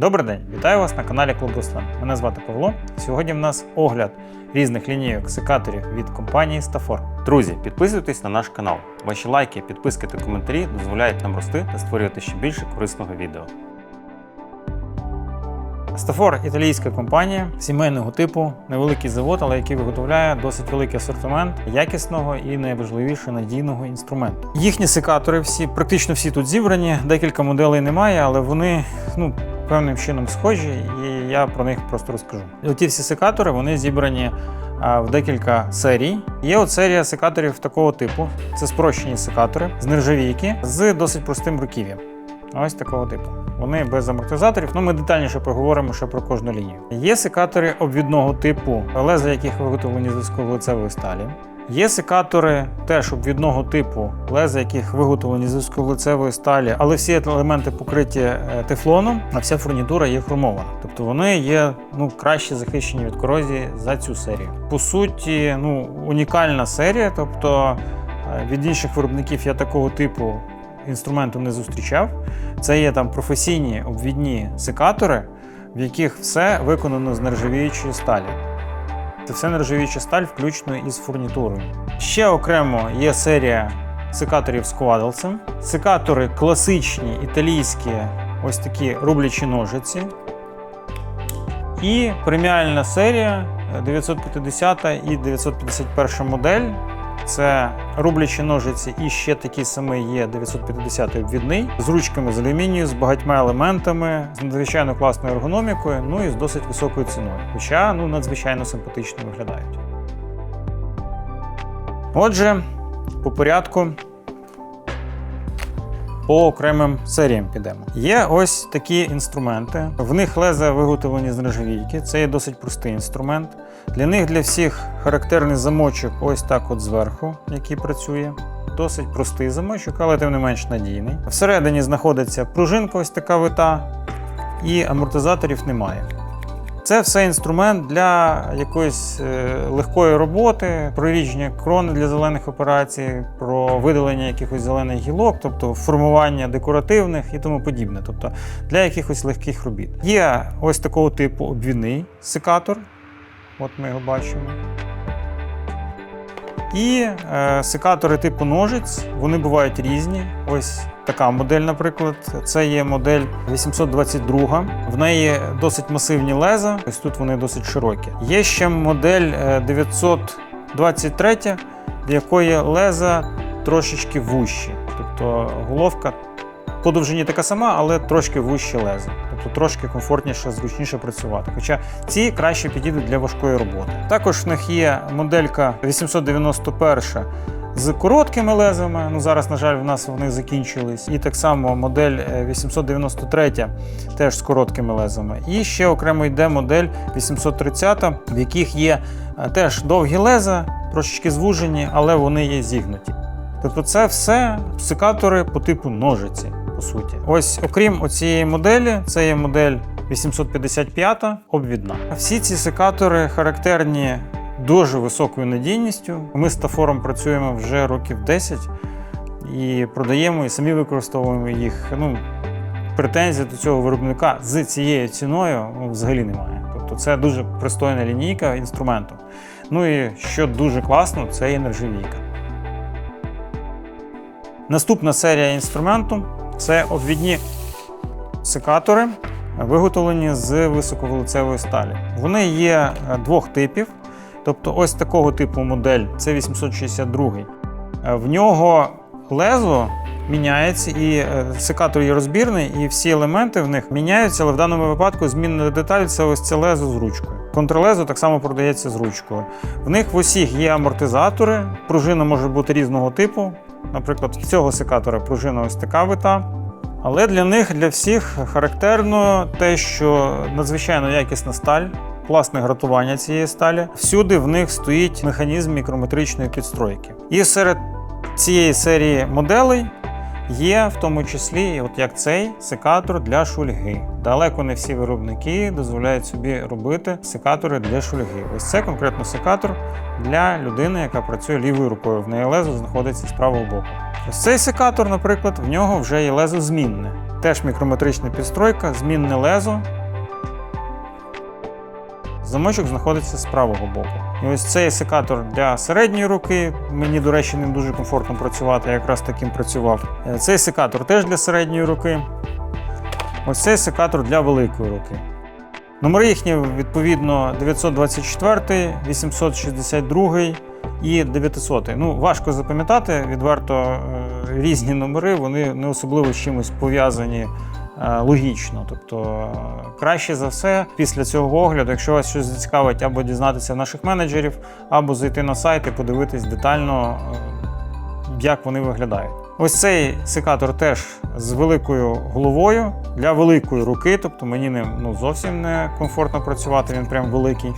Добрий день, вітаю вас на каналі Клуб Руслан. Мене звати Павло. Сьогодні в нас огляд різних лінійок секаторів від компанії Стафор. Друзі, підписуйтесь на наш канал. Ваші лайки, підписки та коментарі дозволяють нам рости та створювати ще більше корисного відео. Stafor – італійська компанія сімейного типу, невеликий завод, але який виготовляє досить великий асортимент якісного і найважливіше надійного інструменту. Їхні секатори всі, практично всі тут зібрані. Декілька моделей немає, але вони ну, певним чином схожі, і я про них просто розкажу. Оті всі секатори вони зібрані в декілька серій. Є от серія секаторів такого типу. Це спрощені секатори з нержавійки з досить простим руків'ям. Ось такого типу. Вони без амортизаторів. Ну, ми детальніше поговоримо ще про кожну лінію. Є секатори обвідного типу, леза яких виготовлені з високоволицевої сталі. Є секатори теж обвідного типу, леза яких виготовлені з високоволицевої сталі, але всі елементи покриті е, тефлоном, а вся фурнітура є хромована. Тобто вони є ну, краще захищені від корозії за цю серію. По суті, ну, унікальна серія, тобто е, від інших виробників я такого типу інструменту не зустрічав. Це є там професійні обвідні секатори, в яких все виконано з нержавіючої сталі. Це все нержавіюча сталь, включно із фурнітурою. Ще окремо є серія секаторів з квадлцем. Секатори класичні, італійські, ось такі рублячі ножиці. І преміальна серія 950 і 951 модель. Це рублячі ножиці і ще такий самий є 950 обвідний з ручками з алюмінію, з багатьма елементами, з надзвичайно класною ергономікою, ну і з досить високою ціною. Хоча ну, надзвичайно симпатично виглядають. Отже, по порядку. По окремим серіям підемо. Є ось такі інструменти. В них леза виготовлені з нержавійки. Це є досить простий інструмент. Для них для всіх характерний замочок ось так от зверху, який працює. Досить простий замочок, але тим не менш надійний. Всередині знаходиться пружинка, ось така вита, і амортизаторів немає. Це все інструмент для якоїсь е, легкої роботи, прорідження крони для зелених операцій, про видалення якихось зелених гілок, тобто формування декоративних і тому подібне, тобто для якихось легких робіт. Є ось такого типу обвідний секатор. От ми його бачимо. І е, секатори типу ножиць, вони бувають різні. Ось така модель, наприклад. Це є модель 822. В неї досить масивні леза, ось тут вони досить широкі. Є ще модель е, 923, в якої леза трошечки вущі. Тобто головка по довжині така сама, але трошки вужче лезо. Тобто трошки комфортніше, зручніше працювати. Хоча ці краще підійдуть для важкої роботи. Також в них є моделька 891 з короткими лезами. Ну зараз, на жаль, в нас вони закінчились. І так само модель е, 893 теж з короткими лезами. І ще окремо йде модель 830, в яких є е, теж довгі леза, трошечки звужені, але вони є зігнуті. Тобто це все секатори по типу ножиці, по суті. Ось, окрім оцієї моделі, це є модель 855 обвідна. Всі ці секатори характерні дуже високою надійністю. Ми з Тафором працюємо вже років 10 і продаємо, і самі використовуємо їх. Ну, претензій до цього виробника з цією ціною ну, взагалі немає. Тобто це дуже пристойна лінійка інструменту. Ну і що дуже класно, це є нержавійка. Наступна серія інструменту це обвідні секатори, виготовлені з високоволицевої сталі. Вони є е, двох типів. Тобто, ось такого типу модель це 862. Е, В нього лезо міняється, і е, секатор є розбірний, і всі елементи в них міняються, але в даному випадку змінна деталь це ось це лезо з ручкою. Контрлезо так само продається з ручкою. В них в усіх є амортизатори, пружина може бути різного типу. Наприклад, цього секатора пружина ось така вита. Але для них, для всіх характерно те, що надзвичайно якісна сталь, класне гратування цієї сталі. Всюди в них стоїть механізм мікрометричної підстройки. І серед цієї серії моделей Є в тому числі, от як цей секатор для шульги. Далеко не всі виробники дозволяють собі робити секатори для шульги. Ось це конкретно секатор для людини, яка працює лівою рукою. В неї лезо знаходиться з правого боку. Ось цей секатор, наприклад, в нього вже є лезо змінне. Теж мікрометрична підстройка, змінне лезо. Замочок знаходиться з правого боку. І ось цей секатор для середньої руки. Мені, до речі, ним дуже комфортно працювати, я якраз таким працював. Е, Цей секатор теж для середньої руки. Ось цей секатор для великої руки. Номери їхні відповідно 924, 862 і 900. Ну, важко запам'ятати, відверто е, різні номери, вони не особливо з чимось пов'язані логічно. Тобто, е, краще за все, після цього огляду, якщо вас щось зацікавить, або дізнатися наших менеджерів, або зайти на сайт і подивитись детально, е, як вони виглядають. Ось цей секатор теж з великою головою для великої руки, тобто мені ним ну, зовсім не комфортно працювати, він прям великий,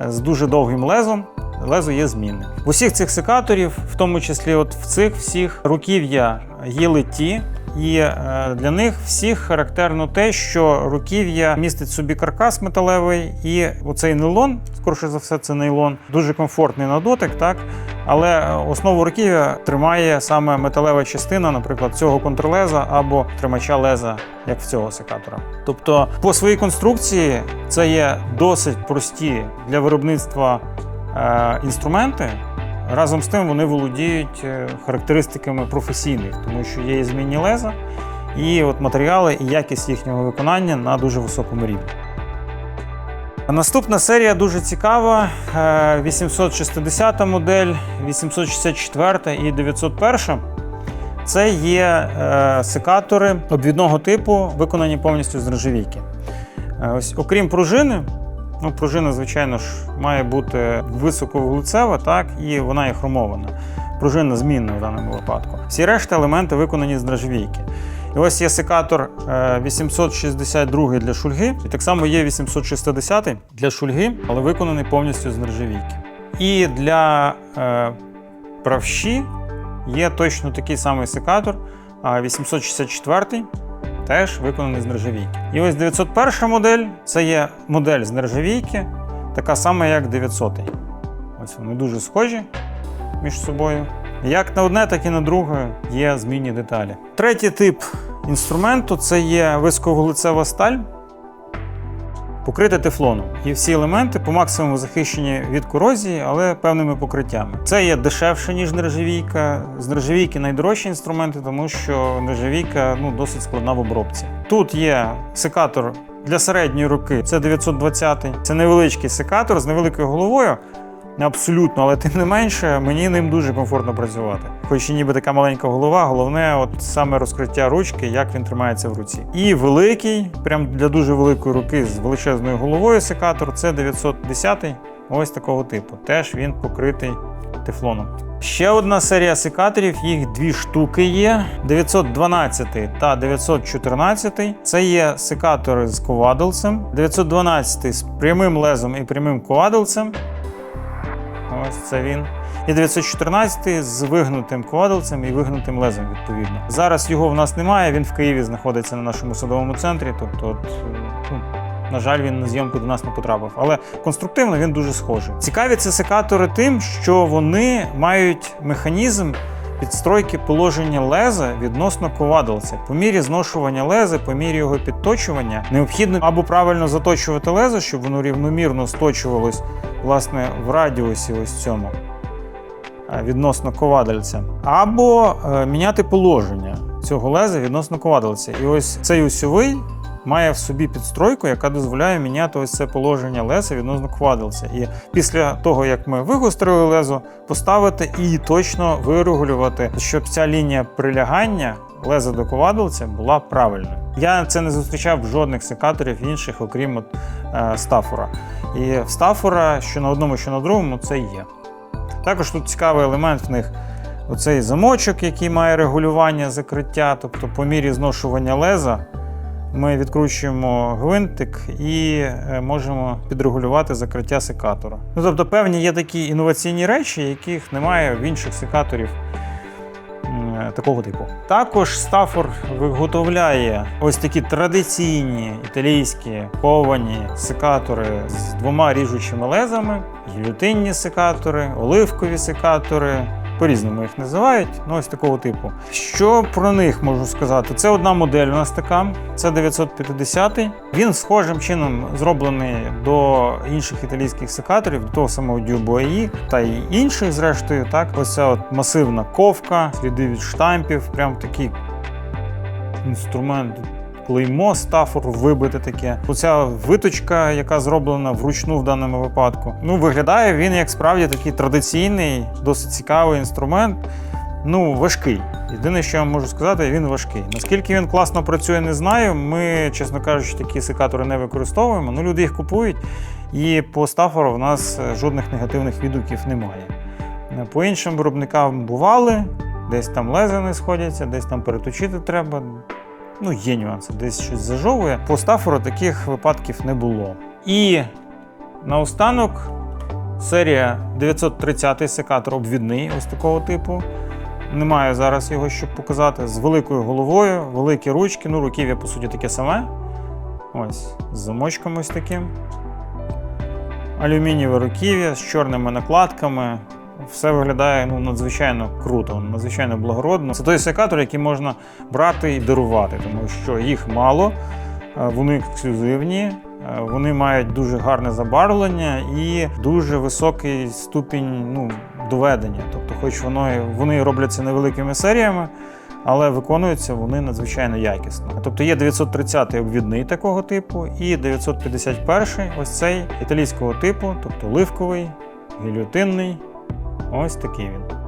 е, з дуже довгим лезом. Лезо є змінним. В усіх цих секаторів, в тому числі от в цих всіх руків'я є литі, і е, для них всіх характерно те, що руків'я містить собі каркас металевий, і оцей нейлон, скоріше за все, це нейлон, дуже комфортний на дотик, так? Але основу руків'я тримає саме металева частина, наприклад, цього контрлеза або тримача леза, як в цього секатора. Тобто, по своїй конструкції це є досить прості для виробництва е, інструменти. Разом з тим вони володіють е, характеристиками професійних, тому що є і змінні леза, і от матеріали і якість їхнього виконання на дуже високому рівні. Наступна серія дуже цікава. е, 860 модель, 864 і 901. Це є е, секатори обвідного типу, виконані повністю з нержавійки. Е, Ось, окрім пружини, ну, пружина, звичайно ж, має бути високовуглецева, так, і вона є хромована. Пружина змінна в даному випадку. Всі решта елементи виконані з нержавійки. І ось є секатор е, 862 для шульги, і так само є 860 для шульги, але виконаний повністю з нержавійки. І для е, правші є точно такий самий секатор, а 864 теж виконаний з нержавійки. І ось 901 модель це є модель з нержавійки, така сама, як 900. Ось вони дуже схожі між собою. Як на одне, так і на друге є змінні деталі. Третій тип інструменту це є високовуглецева сталь, покрита тефлоном. І всі елементи по максимуму захищені від корозії, але певними покриттями. Це є дешевше, ніж нержавійка. З нержавійки найдорожчі інструменти, тому що нержавійка ну, досить складна в обробці. Тут є секатор для середньої руки, це 920 Це невеличкий секатор з невеликою головою. Абсолютно, але тим не менше, мені ним дуже комфортно працювати. Хоч і ніби така маленька голова, головне, от саме розкриття ручки, як він тримається в руці. І великий, прям для дуже великої руки з величезною головою секатор, це 910 ось такого типу. Теж він покритий тефлоном. Ще одна серія секаторів, їх дві штуки є: 912 та 914. Це є секатори з ковадолцем. 912 з прямим лезом і прямим ковадолцем. Ось це він. І 914 з вигнутим квадлцем і вигнутим лезом, відповідно. Зараз його в нас немає, він в Києві знаходиться на нашому садовому центрі. Тобто, от, ну, на жаль, він на зйомку до нас не потрапив. Але конструктивно він дуже схожий. Цікаві це секатори тим, що вони мають механізм підстройки положення леза відносно ковадолця. По мірі зношування леза, по мірі його підточування, необхідно або правильно заточувати лезо, щоб воно рівномірно сточувалось власне в радіусі ось цьому е, відносно ковадельця, або е, міняти положення цього леза відносно ковадельця. І ось цей осьовий має в собі підстройку, яка дозволяє міняти ось це положення леза відносно ковадельця. І після того, як ми вигострили лезо, поставити і точно вирегулювати, щоб ця лінія прилягання леза до ковадельця була правильною. Я це не зустрічав жодних секаторів інших, окрім от, е, стафора. І стафора, що на одному, що на другому, це є. Також тут цікавий елемент в них оцей замочок, який має регулювання закриття, тобто по мірі зношування леза. Ми відкручуємо гвинтик і е, можемо підрегулювати закриття секатора. Ну, тобто, певні є такі інноваційні речі, яких немає в інших секаторів е, такого типу. Також Стафор виготовляє ось такі традиційні італійські ковані секатори з двома ріжучими лезами, гільотинні секатори, оливкові секатори. По-різному їх називають, ну ось такого типу. Що про них можу сказати? Це одна модель у нас така, це 950. Він схожим чином зроблений до інших італійських секаторів, до того самого Дюбуаї та й інших, зрештою. Так, ось от масивна ковка, сліди від штампів, прям такий інструмент. Клеймо стафор вибите таке. Оця виточка, яка зроблена вручну в даному випадку. Ну, виглядає він як справді такий традиційний, досить цікавий інструмент. Ну, важкий. Єдине, що я можу сказати, він важкий. Наскільки він класно працює, не знаю. Ми, чесно кажучи, такі секатори не використовуємо. Ну, люди їх купують, і по стафору в нас е, жодних негативних відгуків немає. Е, По іншим виробникам бували, десь там лези не сходяться, десь там переточити треба. Ну, є нюанси, десь щось зажовує. По стафору таких випадків не було. І наостанок серія 930 секатор обвідний, ось такого типу. Немає зараз його, щоб показати. З великою головою, великі ручки. Ну, руків'я, по суті, таке саме. Ось, з замочком ось таким. Алюмінієве руків'я з чорними накладками. Все виглядає ну, надзвичайно круто, надзвичайно благородно. Це той секатор, який можна брати і дарувати, тому що їх мало, е, вони ексклюзивні, е, вони мають дуже гарне забарвлення і дуже високий ступінь ну, доведення. Тобто, хоч воно, вони робляться невеликими серіями, але виконуються вони надзвичайно якісно. Тобто є 930-й обвідний такого типу, і 951-й ось цей італійського типу, тобто оливковий, гільотинний. Ось такий він.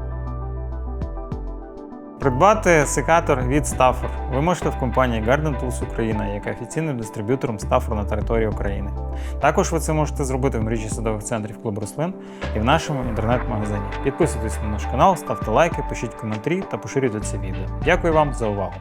Придбати секатор від Stafford ви можете в компанії Garden Tools Україна, яка офіційним дистриб'ютором Stafford на території України. Також ви це можете зробити в мережі садових центрів клуб рослин і в нашому інтернет-магазині. Підписуйтесь на наш канал, ставте лайки, пишіть коментарі та поширюйте це відео. Дякую вам за увагу!